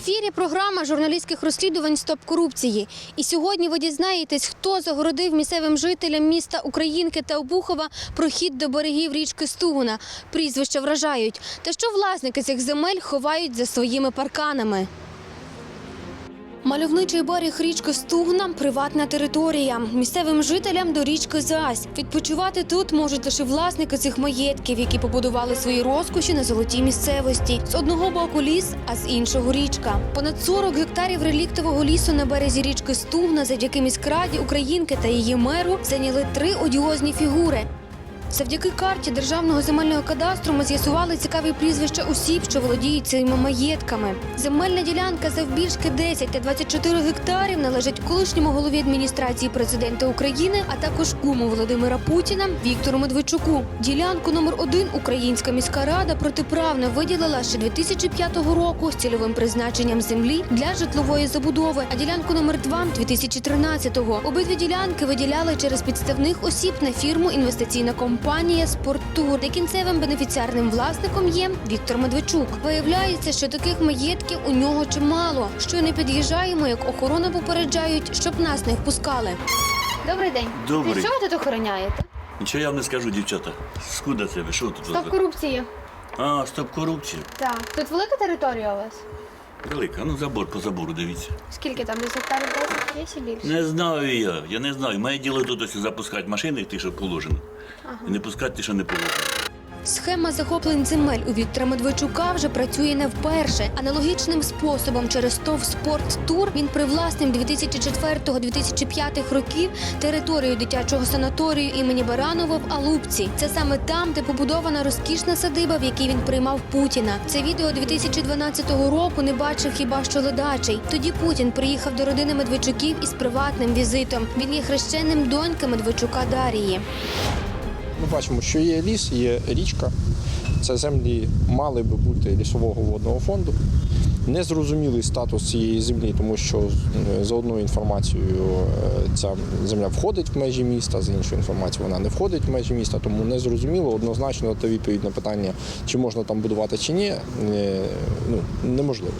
ефірі програма журналістських розслідувань Стоп корупції. І сьогодні ви дізнаєтесь, хто загородив місцевим жителям міста Українки та Обухова прохід до берегів річки Стугуна. Прізвища вражають. Та що власники цих земель ховають за своїми парканами. Мальовничий берег річки Стугна приватна територія. Місцевим жителям до річки зась. Відпочивати тут можуть лише власники цих маєтків, які побудували свої розкоші на золотій місцевості. З одного боку ліс, а з іншого річка. Понад 40 гектарів реліктового лісу на березі річки Стугна завдяки міськраді Українки та її меру зайняли три одіозні фігури. Завдяки карті державного земельного кадастру ми з'ясували цікаві прізвища осіб, що володіють цими маєтками. Земельна ділянка завбільшки 10 та 24 гектарів належить колишньому голові адміністрації президента України, а також куму Володимира Путіна Віктору Медведчуку. Ділянку номер один Українська міська рада протиправно виділила ще 2005 року з цільовим призначенням землі для житлової забудови. А ділянку номер два 2013-го. Обидві ділянки виділяли через підставних осіб на фірму інвестиційна компанія «Спорттур», де кінцевим бенефіціарним власником є Віктор Медведчук. Виявляється, що таких маєтків у нього чимало. Що не під'їжджаємо, як охорона попереджають, щоб нас не впускали. Добрий день. Добрий. Що ви тут охороняєте? Нічого я вам не скажу, дівчата. Скуда це ви? Що тут? Стоп корупції. А, стоп корупція. Так. Тут велика територія у вас? Велика. Ну забор по забору, дивіться. Скільки там десь гектарів 10 є чи більше? Не знаю я. Я не знаю. Моє діло тут ось запускати машини, ті, що положено. І не пускати ті, що не положено. Схема захоплень земель у Віктора Медведчука вже працює не вперше. Аналогічним способом через ТОВ «Спорттур» він привласнив 2004-2005 років територію дитячого санаторію імені Баранова в Алупці. Це саме там, де побудована розкішна садиба, в якій він приймав Путіна. Це відео 2012 року не бачив хіба що ледачий. Тоді Путін приїхав до родини Медведчуків із приватним візитом. Він є хрещенним доньки Медведчука Дарії. Ми бачимо, що є ліс, є річка. Це землі мали би бути лісового водного фонду. Незрозумілий статус цієї землі, тому що е, за одною інформацією е, ця земля входить в межі міста, за іншою інформацією вона не входить в межі міста, тому незрозуміло однозначно дати відповідь на питання, чи можна там будувати чи ні, е, ну, неможливо.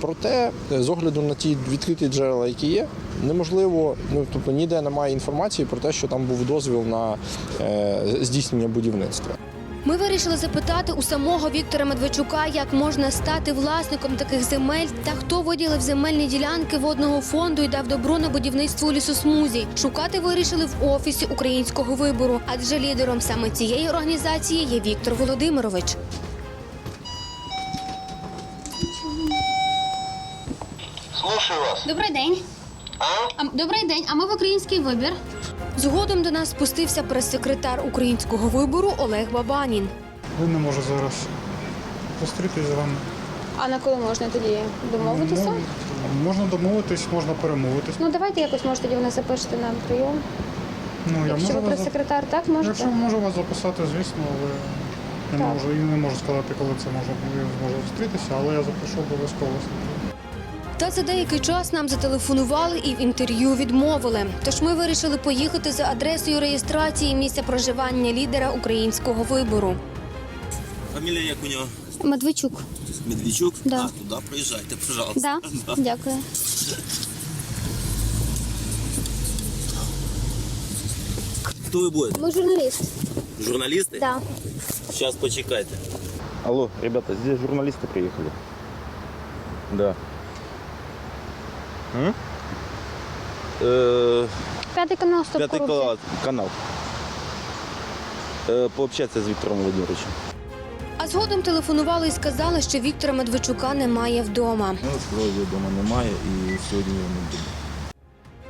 Проте, з огляду на ті відкриті джерела, які є, неможливо, ну тобто ніде немає інформації про те, що там був дозвіл на здійснення будівництва. Ми вирішили запитати у самого Віктора Медведчука, як можна стати власником таких земель та хто виділив земельні ділянки водного фонду і дав добро на будівництво лісосмузі. Шукати вирішили в офісі українського вибору, адже лідером саме цієї організації є Віктор Володимирович. Слушаю вас. Добрий день. А? добрий день. А ми в український вибір. Згодом до нас спустився прес-секретар українського вибору Олег Бабанін. Я не можу зараз зустрітися з вами. А на коли можна тоді домовитися? Мож- Можна домовитись, можна перемовитись. Ну давайте якось може тоді ви нас запишете на прийом. Ну, я Якщо можу ви вас, зап- прес-секретар, так можете? Якщо можу вас записати, звісно, але не Так. можу і не можу сказати, коли це може зустрітися, але я запишу обов'язково. Та за деякий час нам зателефонували і в інтерв'ю відмовили. Тож ми вирішили поїхати за адресою реєстрації місця проживання лідера українського вибору. Фамілія як у нього? Медведчук. Медведчук? Да. А, туди проїжджайте, пожалуйста. Да? Дякую. Хто ви будете? Ми журналіст. Журналісти? Да. Зараз почекайте. Алло, ребята, здесь журналисты приехали. Да. М? Э, П'ятий канал стоп пятый кала- канал. Э, пообщаться с Виктором Владимировичем. А згодом телефонували і сказали, що Віктора Медведчука немає вдома. Ну, сказали, його дома немає і сьогодні його не буде.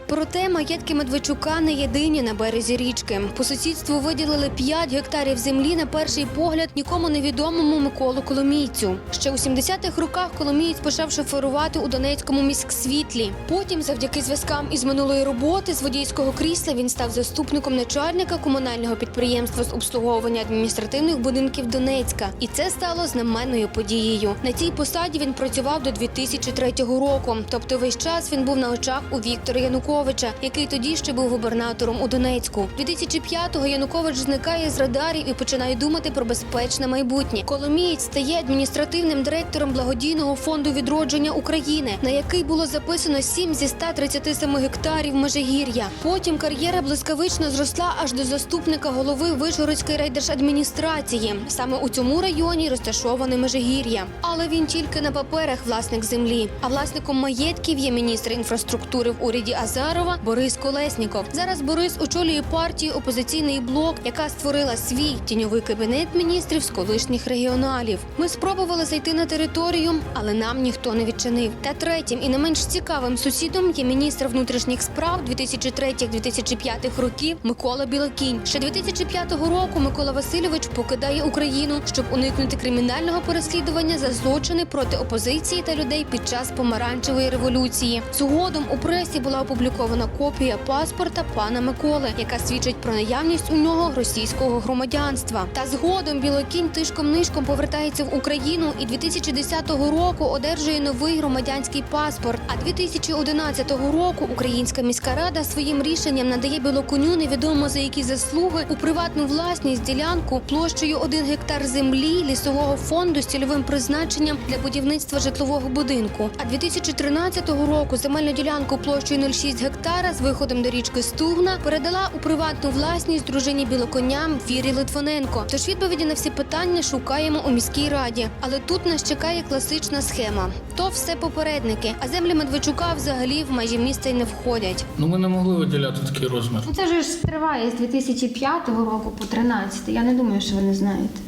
Проте маєтки Медведчука не єдині на березі річки. По сусідству виділили 5 гектарів землі на перший погляд нікому невідомому Миколу Коломійцю. Ще у 70-х роках Коломієць почав шоферувати у Донецькому міськсвітлі. Потім, завдяки зв'язкам із минулої роботи, з водійського крісла він став заступником начальника комунального підприємства з обслуговування адміністративних будинків Донецька. І це стало знаменною подією. На цій посаді він працював до 2003 року. Тобто весь час він був на очах у Віктора Януковича. Януковича, який тоді ще був губернатором у Донецьку. 2005-го Янукович зникає з радарів і починає думати про безпечне майбутнє. Коломієць стає адміністративним директором благодійного фонду відродження України, на який було записано 7 зі 137 гектарів Межигір'я. Потім кар'єра блискавично зросла аж до заступника голови Вишгородської райдержадміністрації. Саме у цьому районі розташоване Межигір'я. Але він тільки на паперах власник землі. А власником маєтків є міністр інфраструктури в уряді Азарова Борис Колесніков. Зараз Борис очолює партію опозиційний блок, яка створила свій тіньовий кабінет міністрів з колишніх регіоналів. Ми спробували зайти на територію, але нам ніхто не відчинив. Та третім і не менш цікавим сусідом є міністр внутрішніх справ 2003-2005 років Микола Білокінь. Ще 2005 року Микола Васильович покидає Україну, щоб уникнути кримінального переслідування за злочини проти опозиції та людей під час помаранчевої революції. Згодом у пресі була опублікована копія паспорта пана Миколи, яка свідчить про наявність у нього російського громадянства. Та згодом Білокінь тишком нишком повертається в Україну і 2010 року одержує новий громадянський паспорт. А 2011 року Українська міська рада своїм рішенням надає Білоконю невідомо за які заслуги у приватну власність ділянку площею 1 гектар землі лісового фонду з цільовим призначенням для будівництва житлового будинку. А 2013 року земельну ділянку площею 0,6 гектара з виходом до річки Стугна передала у приватну власність дружині Білоконя Вірі Литвиненко. Тож відповіді на всі питання шукаємо у міській раді. Але тут нас чекає класична схема. То все попередники, а землі Медведчука взагалі в межі міста й не входять. Ну ми не могли виділяти такий розмір. Ну, Це ж триває з 2005 року по 13. Я не думаю, що ви не знаєте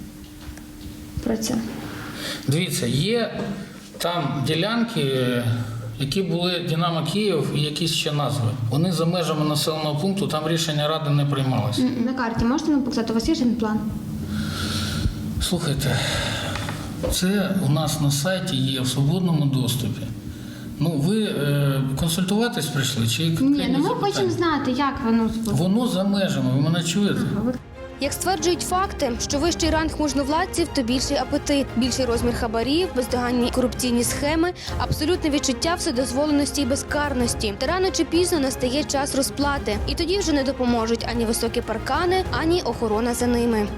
про це. Дивіться, є там ділянки, е, які були Динамо Київ і якісь ще назви. Вони за межами населеного пункту, там рішення ради не приймалося. На карті можете нам показати? У вас є генплан? Слухайте, це у нас на сайті є в свободному доступі. Ну, ви е, консультуватись прийшли чи Ні, ну ми запитання? хочемо знати, як воно Воно за межами, ви мене чуєте? Як стверджують факти, що вищий ранг можновладців, то більший апетит, більший розмір хабарів, бездоганні корупційні схеми, абсолютне відчуття вседозволеності і безкарності. Та рано чи пізно настає час розплати, і тоді вже не допоможуть ані високі паркани, ані охорона за ними.